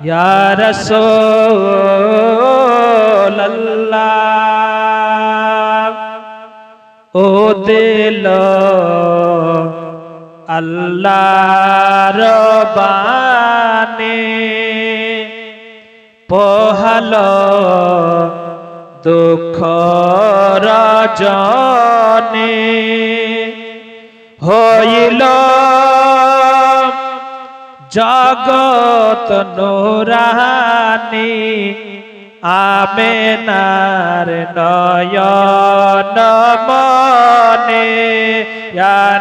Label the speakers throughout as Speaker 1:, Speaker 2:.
Speaker 1: ইয়া রাসূলুল্লাহ ও দিল আল্লাহর বাণী পহল দুঃখ রজনী। হইল। জগত নুরানি, আমেনার নয়ন মনে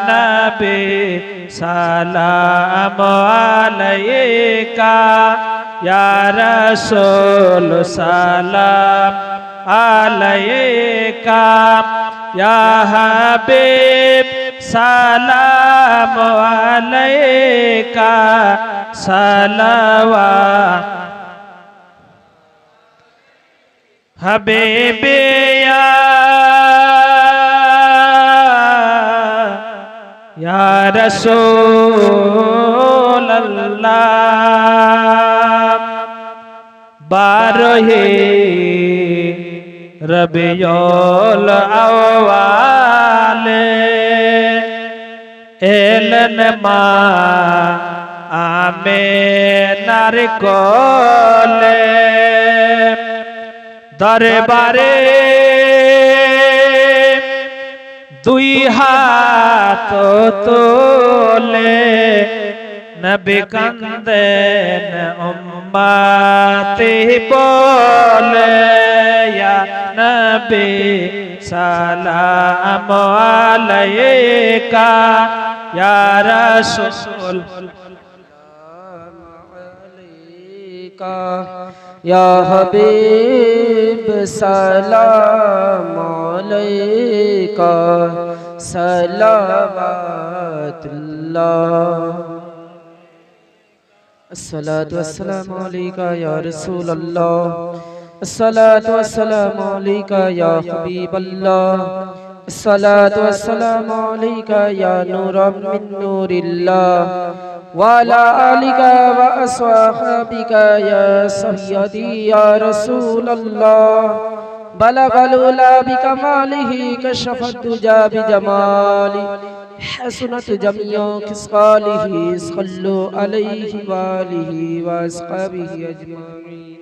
Speaker 1: নবী সালাম আলাইকা, ইয়া রাসূল সালাম আলাইকা, ইয়া হাবিব সালাম আলাইকা সালাওয়া। হাবিবে ইয়া রাসূলুল্লাহ। বারহে রবিউল আওয়ালে এলেন মা আমেনার কোলে দরবারে দুই হাত তোলে নবী কান্দেন উম্মতি বলে, ইয়া নবী সালাম আলাইকা। يا رسول
Speaker 2: يا حبيب سلام عليك صلوات الله الصلاة والسلام عليك يا رسول الله الصلاة والسلام عليك يا حبيب الله الصلاة والسلام عليك يا نور من نور الله وعلى آلك وأصحابك يا سيدي يا رسول الله بلغ الأولى بكماله كشف الدجى بجماله حسنت جميع خصاله صلوا عليه وآله وأصحابه أجمعين